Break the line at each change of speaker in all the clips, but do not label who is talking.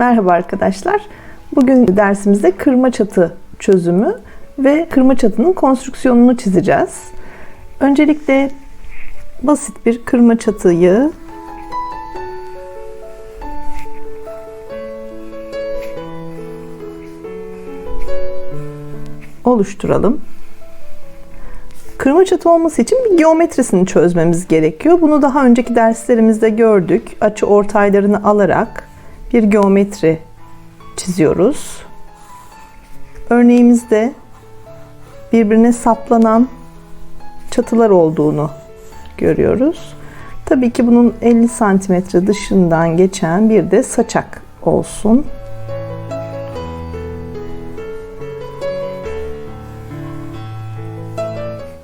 Merhaba arkadaşlar. Bugün dersimizde kırma çatı çözümü ve kırma çatının konstrüksiyonunu çizeceğiz. Öncelikle basit bir kırma çatıyı oluşturalım. Kırma çatı olması için bir geometrisini çözmemiz gerekiyor. Bunu daha önceki derslerimizde gördük. Açı ortaylarını alarak bir geometri çiziyoruz. Örneğimizde birbirine saplanan çatılar olduğunu görüyoruz. Tabii ki bunun 50 santimetre dışından geçen bir de saçak olsun.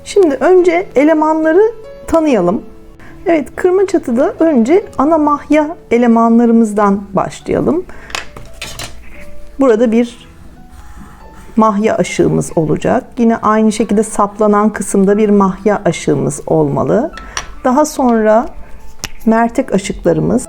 Şimdi önce elemanları tanıyalım. Evet, kırma çatıda önce ana mahya elemanlarımızdan başlayalım. Burada bir mahya aşığımız olacak. Yine aynı şekilde saplanan kısımda bir mahya aşığımız olmalı. Daha sonra mertek aşıklarımız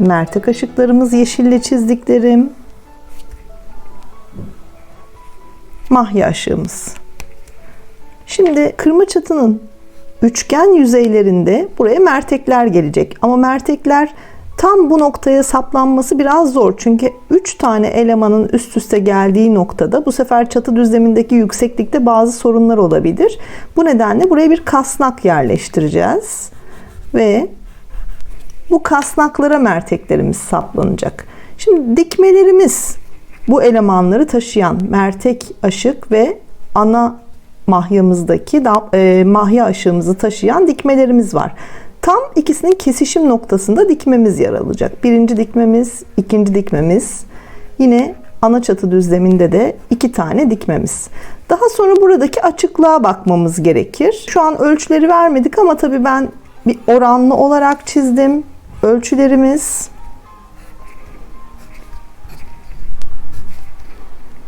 mertek aşıklarımız yeşille çizdiklerim. Mahya aşığımız. Şimdi kırma çatının üçgen yüzeylerinde buraya mertekler gelecek. Ama mertekler tam bu noktaya saplanması biraz zor. Çünkü 3 tane elemanın üst üste geldiği noktada bu sefer çatı düzlemindeki yükseklikte bazı sorunlar olabilir. Bu nedenle buraya bir kasnak yerleştireceğiz. Ve bu kasnaklara merteklerimiz saplanacak. Şimdi dikmelerimiz bu elemanları taşıyan mertek aşık ve ana mahyamızdaki e, mahya aşığımızı taşıyan dikmelerimiz var. Tam ikisinin kesişim noktasında dikmemiz yer alacak. Birinci dikmemiz, ikinci dikmemiz. Yine ana çatı düzleminde de iki tane dikmemiz. Daha sonra buradaki açıklığa bakmamız gerekir. Şu an ölçüleri vermedik ama tabii ben bir oranlı olarak çizdim. Ölçülerimiz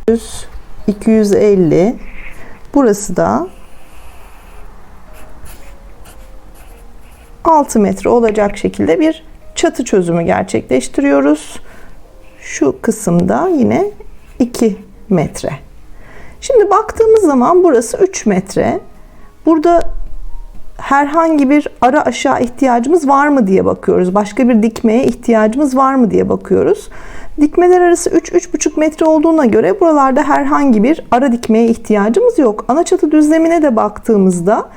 100, 250. Burası da 6 metre olacak şekilde bir çatı çözümü gerçekleştiriyoruz. Şu kısımda yine 2 metre. Şimdi baktığımız zaman burası 3 metre. Burada herhangi bir ara aşağı ihtiyacımız var mı diye bakıyoruz. Başka bir dikmeye ihtiyacımız var mı diye bakıyoruz. Dikmeler arası 3-3,5 metre olduğuna göre buralarda herhangi bir ara dikmeye ihtiyacımız yok. Ana çatı düzlemine de baktığımızda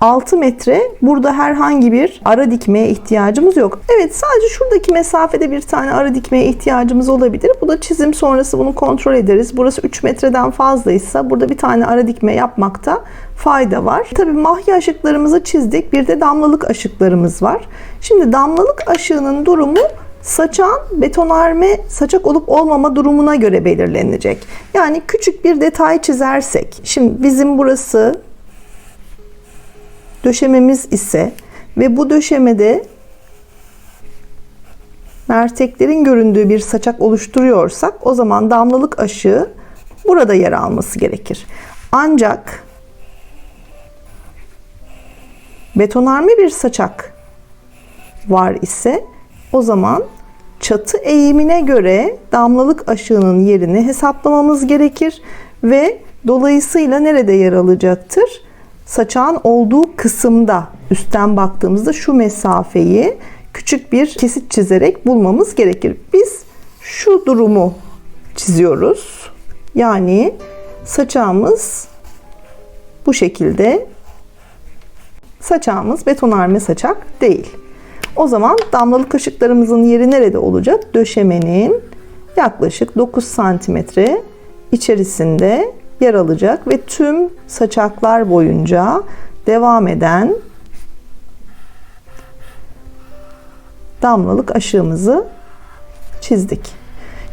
6 metre burada herhangi bir ara dikmeye ihtiyacımız yok. Evet sadece şuradaki mesafede bir tane ara dikmeye ihtiyacımız olabilir. Bu da çizim sonrası bunu kontrol ederiz. Burası 3 metreden fazlaysa burada bir tane ara dikme yapmakta fayda var. Tabii mahya aşıklarımızı çizdik. Bir de damlalık aşıklarımız var. Şimdi damlalık aşığının durumu saçan betonarme saçak olup olmama durumuna göre belirlenecek. Yani küçük bir detay çizersek, şimdi bizim burası döşememiz ise ve bu döşemede merteklerin göründüğü bir saçak oluşturuyorsak o zaman damlalık aşığı burada yer alması gerekir. Ancak betonarme bir saçak var ise o zaman çatı eğimine göre damlalık aşığının yerini hesaplamamız gerekir ve dolayısıyla nerede yer alacaktır? Saçağın olduğu kısımda üstten baktığımızda şu mesafeyi küçük bir kesit çizerek bulmamız gerekir. Biz şu durumu çiziyoruz. Yani saçağımız bu şekilde saçağımız betonarme saçak değil. O zaman damlalı kaşıklarımızın yeri nerede olacak? Döşemenin yaklaşık 9 santimetre içerisinde yer alacak ve tüm saçaklar boyunca devam eden damlalık aşığımızı çizdik.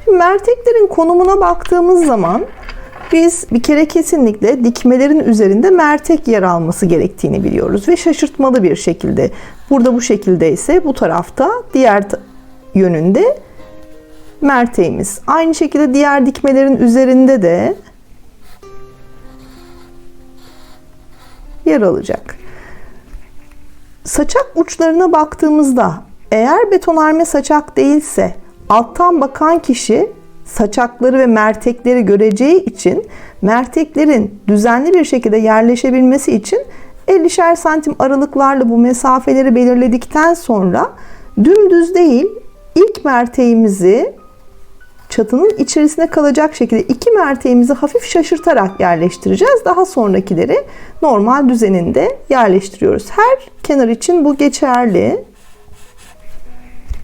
Şimdi merteklerin konumuna baktığımız zaman biz bir kere kesinlikle dikmelerin üzerinde mertek yer alması gerektiğini biliyoruz ve şaşırtmalı bir şekilde. Burada bu şekilde ise bu tarafta diğer yönünde merteğimiz. Aynı şekilde diğer dikmelerin üzerinde de yer alacak. Saçak uçlarına baktığımızda eğer betonarme saçak değilse alttan bakan kişi saçakları ve mertekleri göreceği için merteklerin düzenli bir şekilde yerleşebilmesi için 50'şer santim aralıklarla bu mesafeleri belirledikten sonra dümdüz değil ilk merteğimizi çatının içerisine kalacak şekilde iki merteğimizi hafif şaşırtarak yerleştireceğiz. Daha sonrakileri normal düzeninde yerleştiriyoruz. Her kenar için bu geçerli.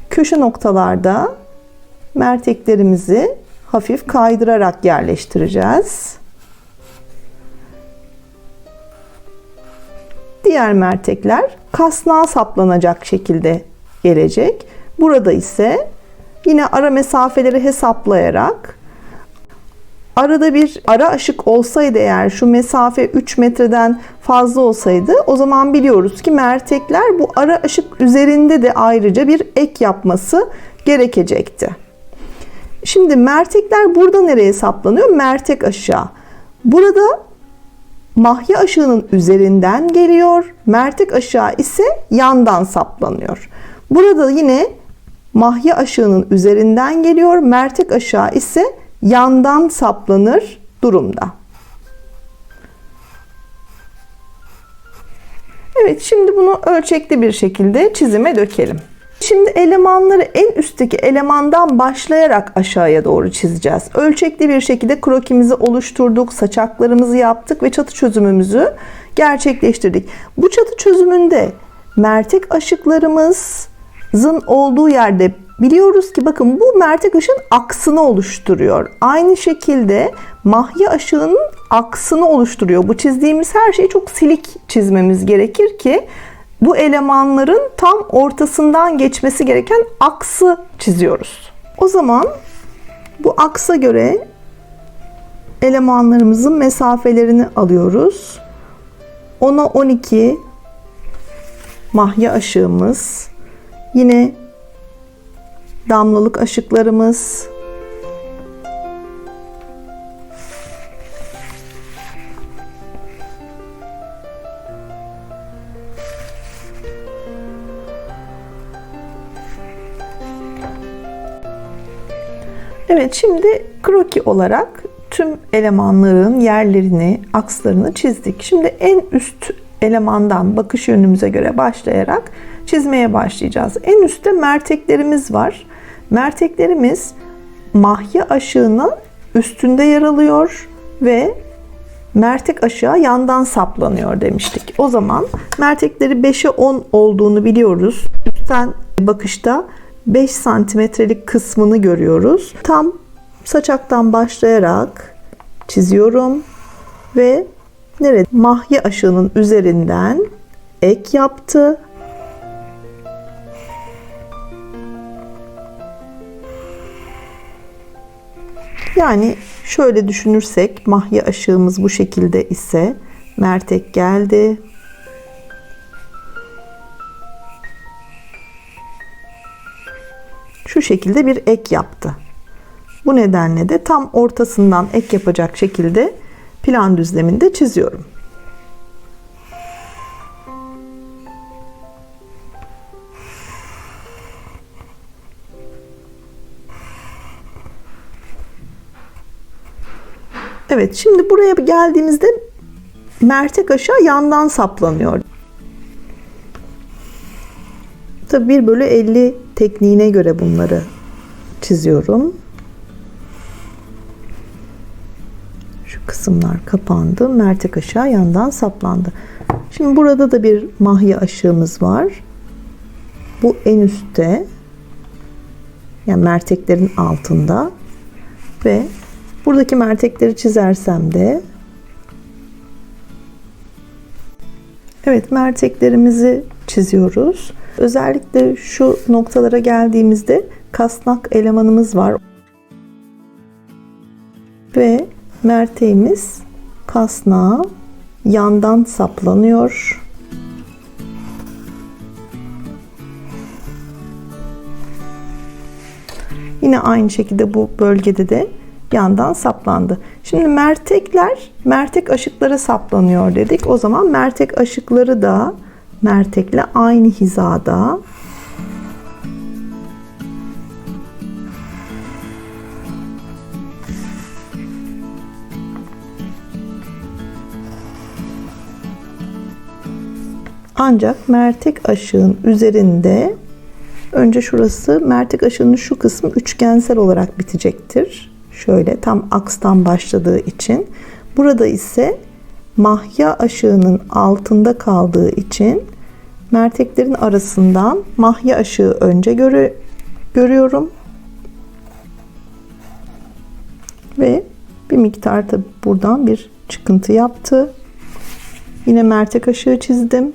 Köşe noktalarda merteklerimizi hafif kaydırarak yerleştireceğiz. Diğer mertekler kasnağa saplanacak şekilde gelecek. Burada ise yine ara mesafeleri hesaplayarak arada bir ara aşık olsaydı eğer şu mesafe 3 metreden fazla olsaydı o zaman biliyoruz ki mertekler bu ara aşık üzerinde de ayrıca bir ek yapması gerekecekti. Şimdi mertekler burada nereye saplanıyor? Mertek aşağı. Burada mahya aşığının üzerinden geliyor. Mertek aşağı ise yandan saplanıyor. Burada yine mahya aşığının üzerinden geliyor. Mertek aşağı ise yandan saplanır durumda. Evet şimdi bunu ölçekli bir şekilde çizime dökelim. Şimdi elemanları en üstteki elemandan başlayarak aşağıya doğru çizeceğiz. Ölçekli bir şekilde krokimizi oluşturduk, saçaklarımızı yaptık ve çatı çözümümüzü gerçekleştirdik. Bu çatı çözümünde mertek aşıklarımızın olduğu yerde biliyoruz ki bakın bu mertek ışığın aksını oluşturuyor. Aynı şekilde mahya ışığının aksını oluşturuyor. Bu çizdiğimiz her şeyi çok silik çizmemiz gerekir ki bu elemanların tam ortasından geçmesi gereken aksı çiziyoruz. O zaman bu aksa göre elemanlarımızın mesafelerini alıyoruz. 10'a 12 mahya aşığımız. Yine damlalık aşıklarımız. Evet şimdi kroki olarak tüm elemanların yerlerini, akslarını çizdik. Şimdi en üst elemandan bakış yönümüze göre başlayarak çizmeye başlayacağız. En üstte merteklerimiz var. Merteklerimiz mahya aşığının üstünde yer alıyor ve mertek aşağı yandan saplanıyor demiştik. O zaman mertekleri 5'e 10 olduğunu biliyoruz. Üstten bakışta 5 santimetrelik kısmını görüyoruz. Tam saçaktan başlayarak çiziyorum ve nerede? Mahya aşığının üzerinden ek yaptı. Yani şöyle düşünürsek mahya aşığımız bu şekilde ise mertek geldi. Şu şekilde bir ek yaptı. Bu nedenle de tam ortasından ek yapacak şekilde plan düzleminde çiziyorum. Evet şimdi buraya geldiğimizde mertek aşağı yandan saplanıyor. Tabi 1 bölü 50 tekniğine göre bunları çiziyorum. Şu kısımlar kapandı. Mertek aşağı yandan saplandı. Şimdi burada da bir mahya aşığımız var. Bu en üstte. Yani merteklerin altında. Ve buradaki mertekleri çizersem de Evet merteklerimizi çiziyoruz. Özellikle şu noktalara geldiğimizde kasnak elemanımız var. Ve merteğimiz kasnağa yandan saplanıyor. Yine aynı şekilde bu bölgede de yandan saplandı. Şimdi mertekler mertek aşıklara saplanıyor dedik. O zaman mertek aşıkları da mertekle aynı hizada Ancak mertek aşığın üzerinde önce şurası mertek aşığının şu kısmı üçgensel olarak bitecektir. Şöyle tam akstan başladığı için. Burada ise mahya aşığının altında kaldığı için merteklerin arasından mahya aşığı önce görü görüyorum. Ve bir miktar tabi buradan bir çıkıntı yaptı. Yine mertek aşığı çizdim.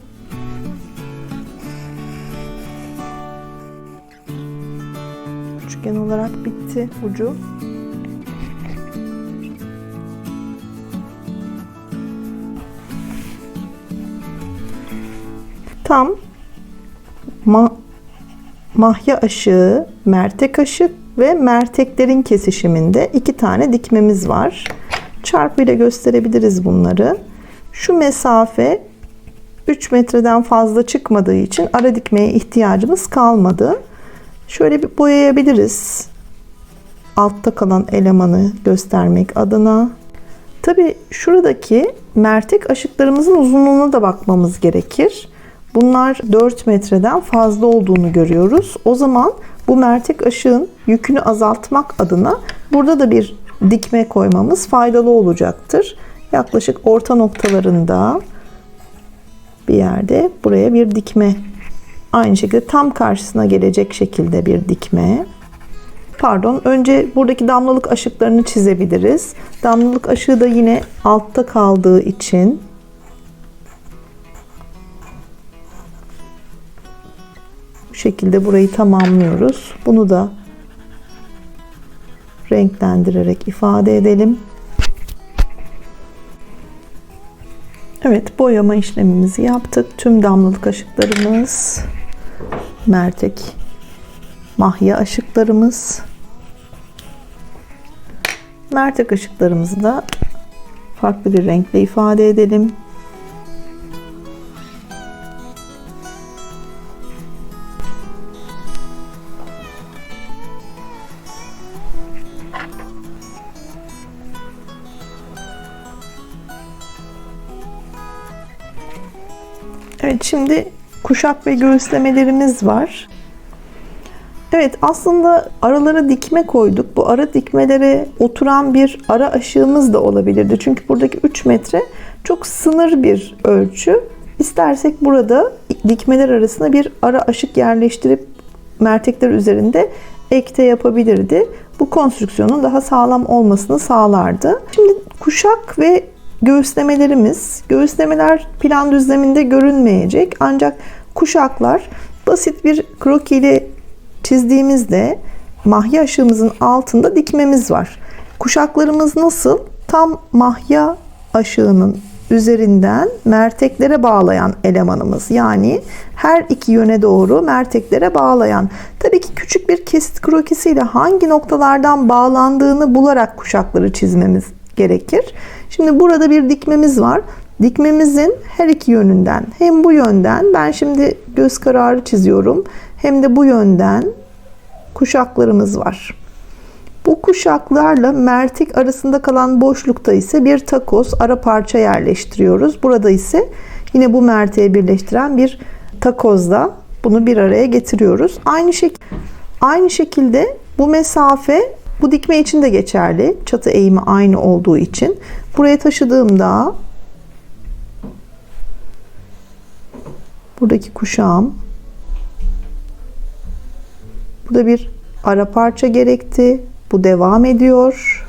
Üçgen olarak bitti ucu. Tam ma mahya aşığı, mertek aşık ve merteklerin kesişiminde iki tane dikmemiz var. Çarpı ile gösterebiliriz bunları. Şu mesafe 3 metreden fazla çıkmadığı için ara dikmeye ihtiyacımız kalmadı. Şöyle bir boyayabiliriz. Altta kalan elemanı göstermek adına. Tabi şuradaki mertek aşıklarımızın uzunluğuna da bakmamız gerekir. Bunlar 4 metreden fazla olduğunu görüyoruz. O zaman bu mertek aşığın yükünü azaltmak adına burada da bir dikme koymamız faydalı olacaktır. Yaklaşık orta noktalarında bir yerde buraya bir dikme aynı şekilde tam karşısına gelecek şekilde bir dikme. Pardon, önce buradaki damlalık aşıklarını çizebiliriz. Damlalık aşığı da yine altta kaldığı için şekilde burayı tamamlıyoruz. Bunu da renklendirerek ifade edelim. Evet, boyama işlemimizi yaptık. Tüm damlalık aşıklarımız, mertek, mahya aşıklarımız, mertek aşıklarımızı da farklı bir renkle ifade edelim. Şimdi kuşak ve göğüslemelerimiz var. Evet aslında aralara dikme koyduk. Bu ara dikmelere oturan bir ara aşığımız da olabilirdi. Çünkü buradaki 3 metre çok sınır bir ölçü. İstersek burada dikmeler arasında bir ara aşık yerleştirip mertekler üzerinde ekte yapabilirdi. Bu konstrüksiyonun daha sağlam olmasını sağlardı. Şimdi kuşak ve göğüslemelerimiz, göğüslemeler plan düzleminde görünmeyecek ancak kuşaklar basit bir kroki ile çizdiğimizde mahya aşığımızın altında dikmemiz var. Kuşaklarımız nasıl? Tam mahya aşığının üzerinden merteklere bağlayan elemanımız. Yani her iki yöne doğru merteklere bağlayan. Tabii ki küçük bir kesit krokisiyle hangi noktalardan bağlandığını bularak kuşakları çizmemiz gerekir. Şimdi burada bir dikmemiz var. Dikmemizin her iki yönünden hem bu yönden ben şimdi göz kararı çiziyorum hem de bu yönden kuşaklarımız var. Bu kuşaklarla mertek arasında kalan boşlukta ise bir takoz ara parça yerleştiriyoruz. Burada ise yine bu merteği birleştiren bir takozla bunu bir araya getiriyoruz. Aynı şek aynı şekilde bu mesafe bu dikme için de geçerli. Çatı eğimi aynı olduğu için. Buraya taşıdığımda buradaki kuşağım burada bir ara parça gerekti. Bu devam ediyor.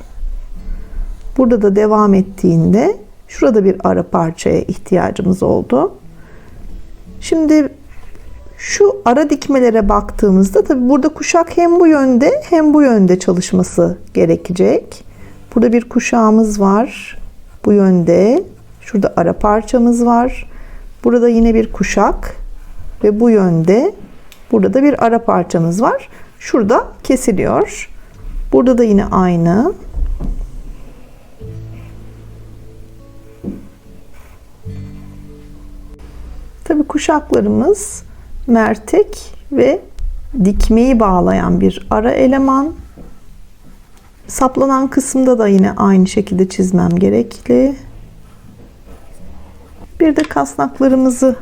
Burada da devam ettiğinde şurada bir ara parçaya ihtiyacımız oldu. Şimdi şu ara dikmelere baktığımızda tabi burada kuşak hem bu yönde hem bu yönde çalışması gerekecek. Burada bir kuşağımız var. Bu yönde. Şurada ara parçamız var. Burada yine bir kuşak ve bu yönde burada da bir ara parçamız var. şurada kesiliyor. Burada da yine aynı. Tabii kuşaklarımız mertek ve dikmeyi bağlayan bir ara eleman. Saplanan kısımda da yine aynı şekilde çizmem gerekli. Bir de kasnaklarımızı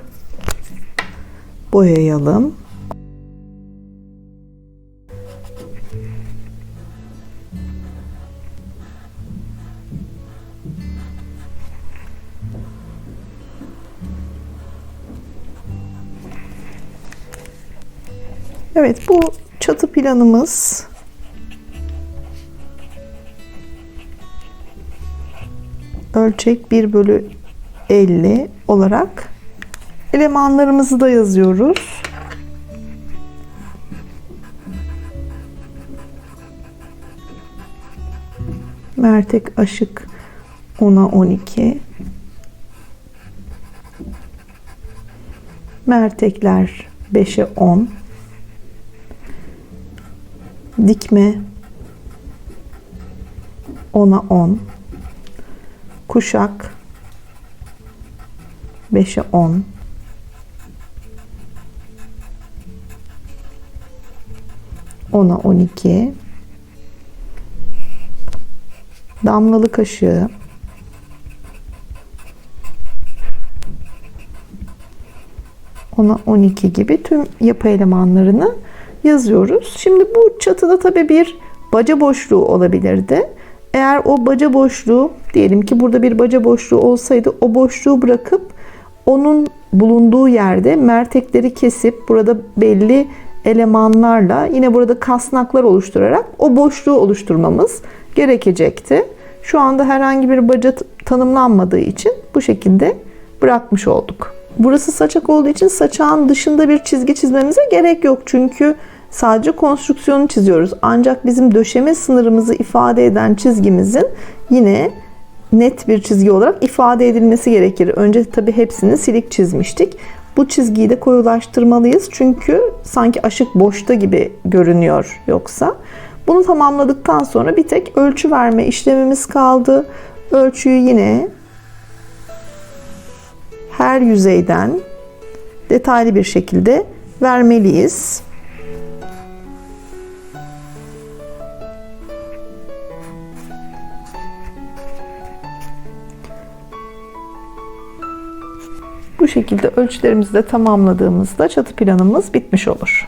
boyayalım. Evet bu çatı planımız. Ölçek 1 bölü 50 olarak elemanlarımızı da yazıyoruz. Mertek aşık 10'a 12. Mertekler 5'e 10 dikme 10'a 10 kuşak 5'e 10 10'a 12 damlalı kaşığı ona 12 gibi tüm yapı elemanlarını yazıyoruz. Şimdi bu çatıda tabii bir baca boşluğu olabilirdi. Eğer o baca boşluğu diyelim ki burada bir baca boşluğu olsaydı o boşluğu bırakıp onun bulunduğu yerde mertekleri kesip burada belli elemanlarla yine burada kasnaklar oluşturarak o boşluğu oluşturmamız gerekecekti. Şu anda herhangi bir baca tanımlanmadığı için bu şekilde bırakmış olduk. Burası saçak olduğu için saçağın dışında bir çizgi çizmemize gerek yok. Çünkü sadece konstrüksiyonu çiziyoruz. Ancak bizim döşeme sınırımızı ifade eden çizgimizin yine net bir çizgi olarak ifade edilmesi gerekir. Önce tabii hepsini silik çizmiştik. Bu çizgiyi de koyulaştırmalıyız. Çünkü sanki aşık boşta gibi görünüyor yoksa. Bunu tamamladıktan sonra bir tek ölçü verme işlemimiz kaldı. Ölçüyü yine her yüzeyden detaylı bir şekilde vermeliyiz. Şekilde ölçülerimizi de tamamladığımızda çatı planımız bitmiş olur.